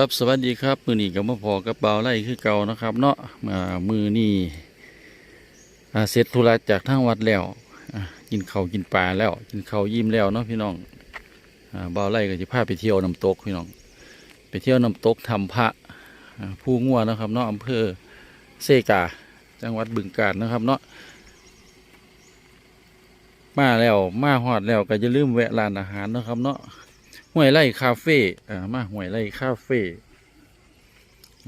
ครับสวัสดีครับ มือนี้ก็มาพอกับเบาไล่คือเก่านะครับ เนาะอ่ามือนี่เสร็จธุระจากทางวัดแล้วกินเขาวกินปลาแล้ว กินเขาวยิ้มแล้วเนาะพี่น้องเบาไล่ก็จะพาไปเที่ยวน้ำตกพี่น้อง ไปเที่ยวน้ำตกทำพระผู้งัวนะครับเนาะอำเภอเซกา จังหวัดบึงกาฬนะครับเนาะมาแล้วมาฮอดแล้วก็จะลืมแวะร้านอาหารนะครับ เนาะ ห้วยไร่คาเฟ่อ่ามาห้วยไร่คาเฟ่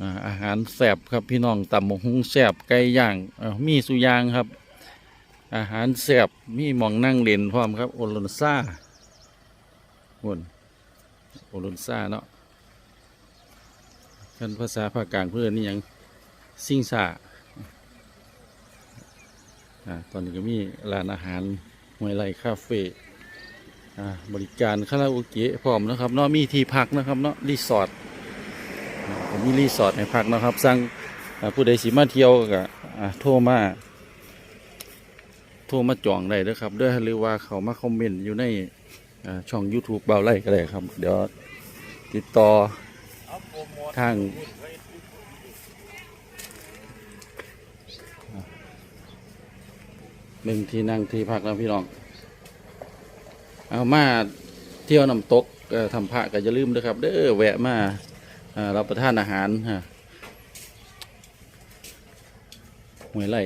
อ่าอาหารแซ่บครับพี่น้องตำหมกหุงแซ่บไก่ย่างอ่ามีสุยางครับ อาหารแซ่บมีหมองนั่งเล่นพร้อมครับโอลอนซ่าวนโอลอนซ่าเนาะกันภาษาภาคกลางเพื่อนนี่ยังซิ่งซ่าอ่าตอนนี้ก็มีร้านอาหารห้วยไร่คาเฟ่ บริการคาราโอเกะพร้อมนะครับเนาะมีที่พักนะครับเนาะรีสอร์ทมีรีสอร์ทให้พักนะครับ สั่งผู้ใดสิมาเที่ยวก็โทรมาโทรมาจองได้เด้อครับด้อหรือว่าเขามาคอมเมนต์อยู่ในช่อง YouTube เบาไล่ก็ได้ครับ เดี๋ยวติดต่อทางหนึ่งที่นั่งที่พักแล้วพี่น้อง เอามาเที่ยวน้ำตกทำพระก็จะลืมนะครับ เด้อแวะมาอ่ารับประทานอาหารฮะห้วยไร่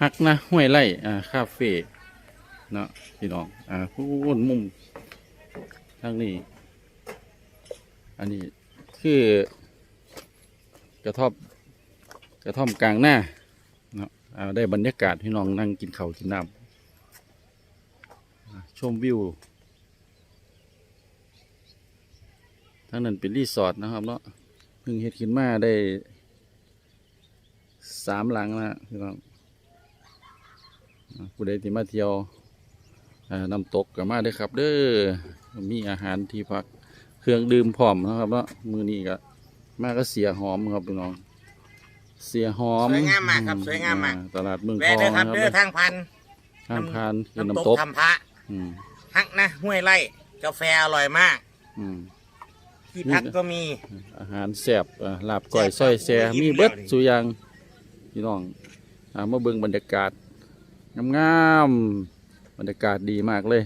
ฮักนะห้วยไร่อ่าคาเฟ่เนาะพี่น้องอ่าพูนมุมทางนี้ อันนี้คือกระท่อมกระท่อมกลางหน้าเนาะได้บรรยากาศพี่น้องนั่งกินข้าวกินน้ำ มวิวทั้งนั้นเป็นรีสอร์ทนะครับเนาะเพิ่งเฮ็ดขึ้นมาได้สามหลังแล้วพี่น้องอ่าผู้ใดที่มาเที่ยวอ่าน้ำตกก็มาได้อครับ เด้อมีอาหารที่พักเครื่องดื่มพร้อมนะครับเนาะมือนี้ก็มาก็เสียหอมครับพี่น้อง เสียหอมสวยงามมากครับสวยงามมากอ่ตลาดเมืองทแวะองเด้อคนะรับครับเด้อทางพันทางพานคือน้ำน้ำตตกกทำพระ อืมฮักนะห้วยไร่กาแฟอร่อยมาก อืม ที่พักก็มี อาหารแซ่บอ่าลาบก้อยส้อยแซ่แซ่บมีเบิดสุอยางพี่น้องอ่ามาเบิ่งบรรยากาศงามๆบรรยากาศดีมากเลย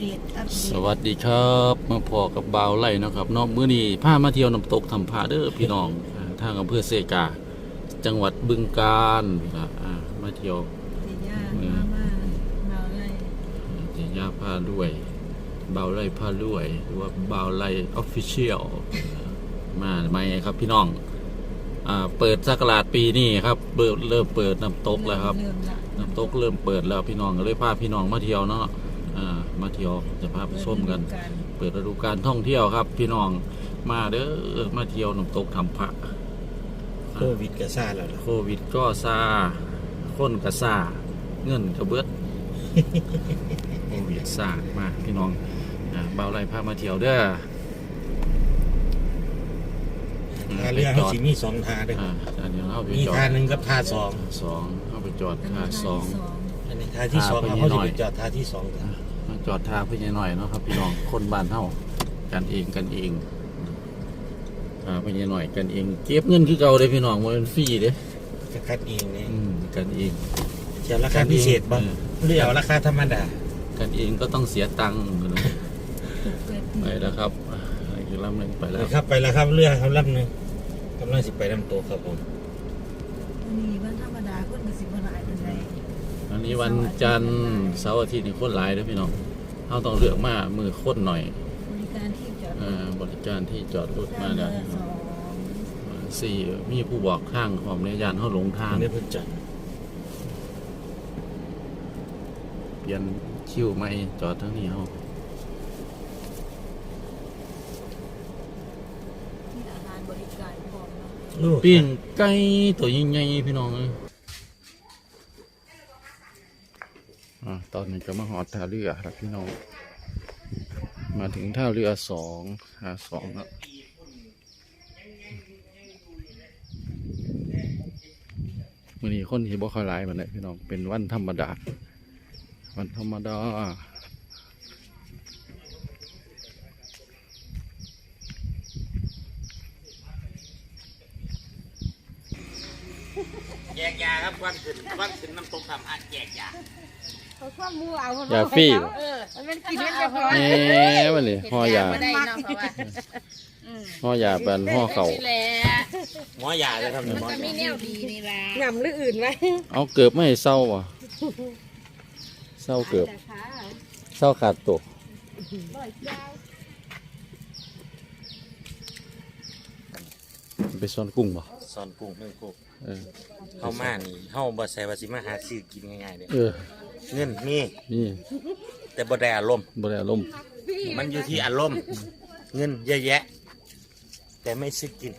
เดตอัปเดสตวัสดีครับ มาพอกับบ่าวไล่นาะครับเนอกมื้อนี้พามาเที่ยวน้ำตกทำผาเด้อพี่น้องอ่าทางอำเภอเซกา จังหวัดบึงกาฬอ่าอ่ามาเที่ยวเจย่ามามามาอะไรเจียาพาด้วยบ่าวไล่พาด้วยหรือว่าบ่าวไล่ออฟฟิเชียลมาไหมครับพี่น้องอ่าเปิดสักราชปีนี้ครับเปิดเริ่มเปิดน้ำตกแล้วครับ เริ่มละน้ำตกเริ่มเปิดแล้วพี่น้องก็เลยพาพี่น้องมาเที่ยวเนาะอ่า มาเที่ยวจะพาไปชมกันการเปิดฤดูการท่องเที่ยวครับ พี่น้องมาเด้อมาเที่ยวน้ำตกทำพระโควิดก็ซาแล้วล่ะโควิดก็ซาคนก็ซาเงินก็เบิดโควิดซามาพี่น้องอ่าเบาไรพามาเที่ยวเด้อท่าเรือเขาสิมีสองท่าเด้ออ่าอันนี้เอาไปมีจอด à, ท่าหนึ่งกับท่าสองสองเอาไปจอดท่าสองอันนี้ท่าที่สองท่าเขาไปนิดหน่เขาจะอยไปจอดท่าที่สองกัน มาจอดท่าเพื่อนหน่อยเนาะครับพี่น้องคนบ้านเฮากันเองกันเองท่าเพื่อนหน่อยกันเอง เก็บเงินคือเก่าเลยพี่น้องมันฟรีเด้จะคัดเองเนี่ยอืมกันเองจะราคาพิเศษบ้างหรือเอาราคาธรรมดา กันเองก็ต้องเสียตังค์นะเกิดไปแล้วครับอ่าอีกลำหนึ่งไปแล้วนะครับไปแล้วครับเรือครับลำหนึ่งกำลังสิไปน้ำตกครับผมมีวันธ อันนี้วันจันทร์เสาร์อาทิตย์นี่คนหลายเด้อพี่น้องเราต้องเลือกมามือคนหน่อยบริการที่จอดอ่าบริการที่จอดรถมาแล้วสองสี่มีผู้บอกทางของในยานเขาหลงทางอันนี้เพิ่งจัดเปลี่ยนคิวไม่จอดทั้งนี้เขามีอาหารบริการพร้อมเนาะลูกปิ้งไก่ตัวใหญ่ๆพี่น้องเอ้ย อตอนนี้ก็มาหอดท่าเรือครับพี่น้อง มาถึงท่าเรือสองหาสองแล้วมื้อนี้คนที่บ่ค่อยหลายปานใดพี่น้อง เป็นวันธรรมดา วันธรรมดาแยกยาครับวันขึ้นวันขึ้นน้ำตกทำอัดแยกยา เขาความมูเอายาฟรีเออมันเป็นกินมันจะพอแหมวันนี้ห่อยาบ่ได้เนาะเพราะว่าห่อยาปันห่อเข่านี่แหละหมอยาเลยครับเนี่ยหมอมันมียาแนวดีนี่ล่ะหนำหรืออื่นไหมเอาเกือบไม่ให้เศร้าว่ะเศร้าเกือบเศร้าขาดตัวไปซ่อนกุ้งบ่ซอนกุ้งเรื่องกุ้งเออเข้ามานี่เข้าบ่ใส่ว่าสิมาหาซื้อกินง่ายๆเด้เออ เงินมีนี่แต่บ่ได้อารมณ์บริอารมณ์มันอยู่ที่อารมณ์เงินเยอะแยะ แต่ไม่ซื้อกิน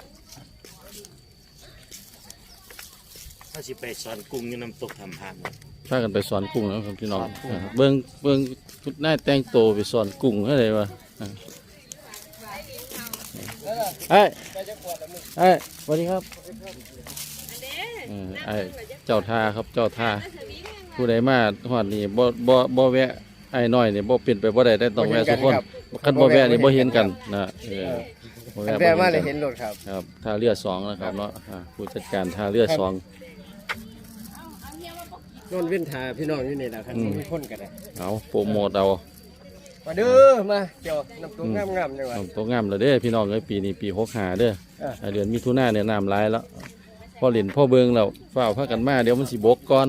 ถ้าสิไปสอนกุ้งอยู่น้ำตกทำพานพากันไปสอนกุ้งแล้วครับพี่น้องสอนกุ้งอ่าเบิ้งเบิ้งชุดหน้าแต่งโตวไปสอนกุ้งอะไรวะอ่าไอ้ไอ้สวัสดีครับเออไอ้เจ้าท่าครับเจ้าท่า ผู้ใดมาหอดนี่บ่บ่บ่แวะไอ้น้อยนี่บ่เป็นไปบ่ได้ได้ต้องแวะทุกคนคันบ่แวะนี่บ่เห็นกันนะเออบ่แปลบ่ว่าเลยกัเห็นรถครับ ครับท่าเรือสองนะครับเนาะอ่าผู้จัดการท่าเรือสอง นอนเว้นทาพี่น้องอยู่นี่แหละครับอืม มีคนกันนะเอาโปรโมทเอามาเด้อมาเจ้าน้ำตุ้งงามๆจังหวะ น้ำตกงามแล้วเด้อพี่น้องเอ้ยปีนี้ปีหกหาเด้อเอออ่าเดือนมิถุนาเนี่ยน้ำหลายแล้ว พ่อเหรนพ่อเบิงแล้วฝ้าวพากันมาเดี๋ยวมันสิบกก่อน